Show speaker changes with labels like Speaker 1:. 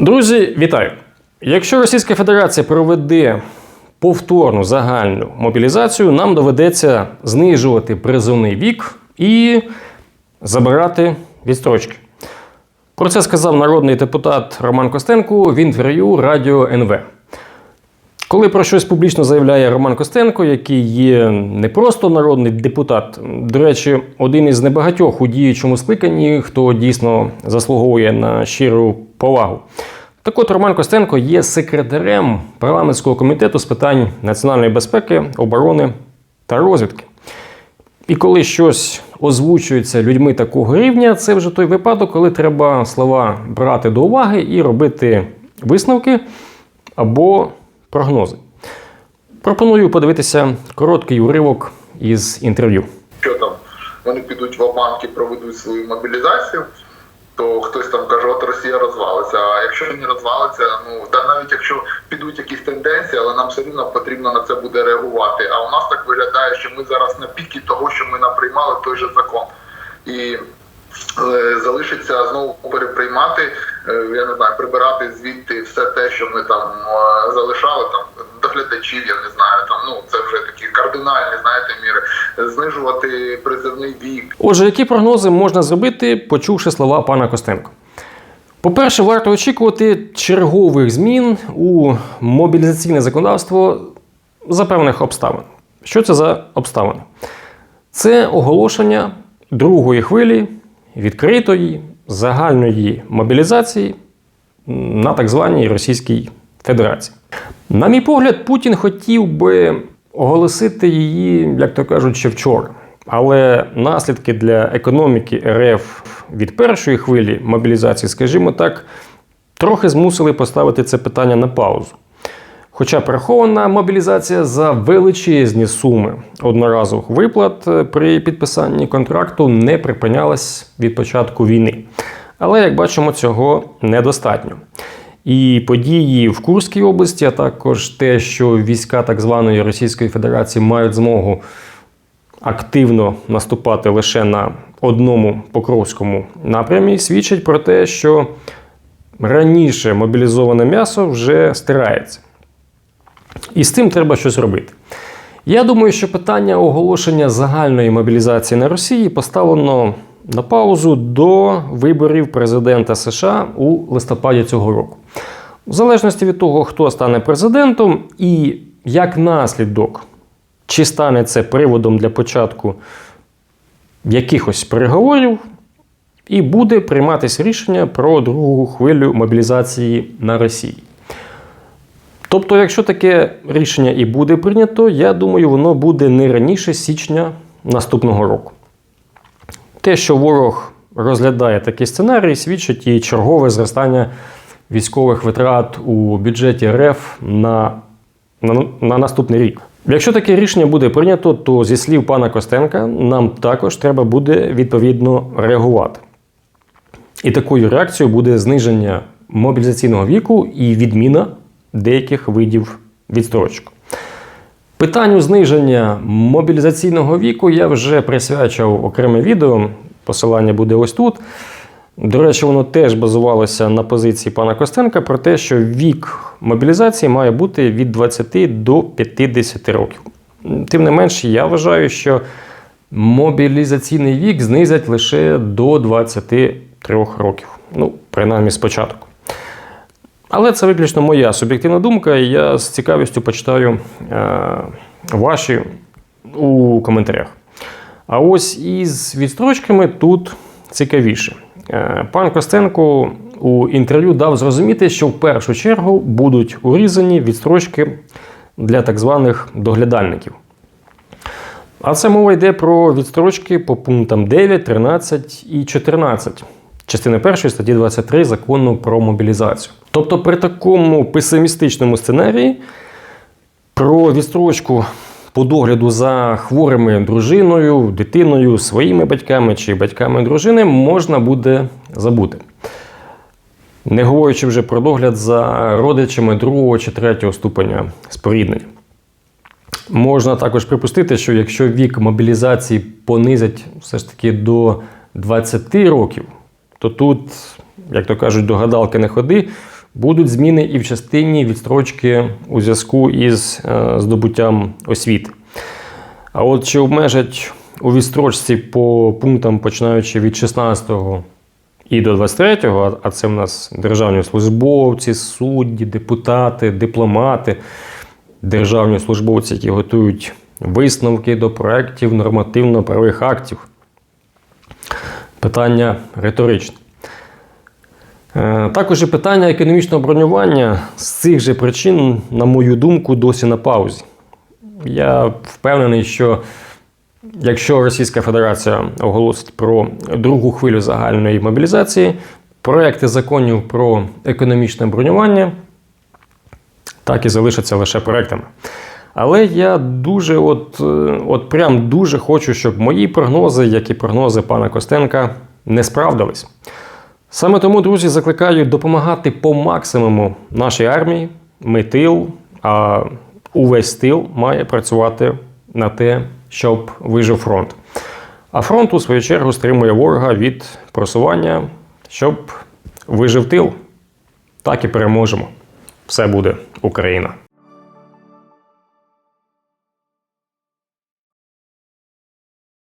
Speaker 1: Друзі, вітаю! Якщо Російська Федерація проведе повторну загальну мобілізацію, нам доведеться знижувати призовний вік і забирати відстрочки. Про це сказав народний депутат Роман Костенко в інтерв'ю Радіо НВ. Коли про щось публічно заявляє Роман Костенко, який є не просто народний депутат, до речі, один із небагатьох у діючому скликанні, хто дійсно заслуговує на щиру повагу. Так от Роман Костенко є секретарем парламентського комітету з питань національної безпеки, оборони та розвідки. І коли щось озвучується людьми такого рівня, це вже той випадок, коли треба слова брати до уваги і робити висновки або прогнози. Пропоную подивитися короткий уривок із інтерв'ю.
Speaker 2: що там вони підуть в банки, проведуть свою мобілізацію, то хтось там каже, от Росія розвалиться. А якщо не розвалиться, ну да навіть якщо підуть якісь тенденції, але нам все рівно потрібно на це буде реагувати. А у нас так виглядає, що ми зараз на піки того, що ми наприймали той же закон. І е, залишиться знову переприймати, е, я не знаю, прибирати звідти все те, що ми там е, залишали, там доглядачів, я не знаю, там ну це вже кардинальні, знаєте, міри, знижувати призивний вік.
Speaker 1: Отже, які прогнози можна зробити, почувши слова пана Костенко? По-перше, варто очікувати чергових змін у мобілізаційне законодавство за певних обставин. Що це за обставини? Це оголошення другої хвилі відкритої загальної мобілізації на так званій Російській Федерації. На мій погляд, Путін хотів би оголосити її, як то кажуть, ще вчора. Але наслідки для економіки РФ від першої хвилі мобілізації, скажімо так, трохи змусили поставити це питання на паузу. Хоча прихована мобілізація за величезні суми одноразових виплат е, при підписанні контракту не припинялась від початку війни. Але, як бачимо, цього недостатньо. І події в Курській області, а також те, що війська так званої Російської Федерації мають змогу активно наступати лише на одному покровському напрямі, свідчать про те, що раніше мобілізоване м'ясо вже стирається. І з цим треба щось робити. Я думаю, що питання оголошення загальної мобілізації на Росії поставлено на паузу до виборів президента США у листопаді цього року. В залежності від того, хто стане президентом, і як наслідок, чи стане це приводом для початку якихось переговорів, і буде прийматися рішення про другу хвилю мобілізації на Росії. Тобто, якщо таке рішення і буде прийнято, я думаю, воно буде не раніше січня наступного року. Те, що ворог розглядає такий сценарій, свідчить і чергове зростання військових витрат у бюджеті РФ на, на, на наступний рік. Якщо таке рішення буде прийнято, то зі слів пана Костенка, нам також треба буде відповідно реагувати. І такою реакцією буде зниження мобілізаційного віку і відміна деяких видів відстрочок. Питанню зниження мобілізаційного віку я вже присвячував окреме відео. Посилання буде ось тут. До речі, воно теж базувалося на позиції пана Костенка про те, що вік мобілізації має бути від 20 до 50 років. Тим не менш, я вважаю, що мобілізаційний вік знизять лише до 23 років. Ну, принаймні спочатку. Але це виключно моя суб'єктивна думка, і я з цікавістю почитаю е, ваші у коментарях. А ось із відстрочками тут цікавіше. Е, пан Костенко у інтерв'ю дав зрозуміти, що в першу чергу будуть урізані відстрочки для так званих доглядальників. А це мова йде про відстрочки по пунктам 9, 13 і 14 частини 1 статті 23 закону про мобілізацію. Тобто, при такому песимістичному сценарії про відстрочку по догляду за хворими дружиною, дитиною, своїми батьками чи батьками дружини можна буде забути. Не говорячи вже про догляд за родичами другого чи третього ступеня споріднення. Можна також припустити, що якщо вік мобілізації понизять все ж таки до 20 років, то тут, як то кажуть, до гадалки не ходи, Будуть зміни і в частині відстрочки у зв'язку із е, здобуттям освіти. А от чи обмежать у відстрочці по пунктам, починаючи від 16 і до 23-го, а- а це в нас державні службовці, судді, депутати, дипломати, державні службовці, які готують висновки до проєктів нормативно-правових актів. Питання риторичне. Е, Також і питання економічного бронювання з цих же причин, на мою думку, досі на паузі. Я впевнений, що якщо Російська Федерація оголосить про другу хвилю загальної мобілізації, проекти законів про економічне бронювання так і залишаться лише проектами. Але я дуже, от, е, от прям дуже хочу, щоб мої прогнози, як і прогнози пана Костенка, не справдились. Саме тому, друзі, закликаю допомагати по максимуму нашій армії. Ми тил, а увесь тил має працювати на те, щоб вижив фронт. А фронт, у свою чергу, стримує ворога від просування, щоб вижив тил. Так і переможемо. Все буде Україна!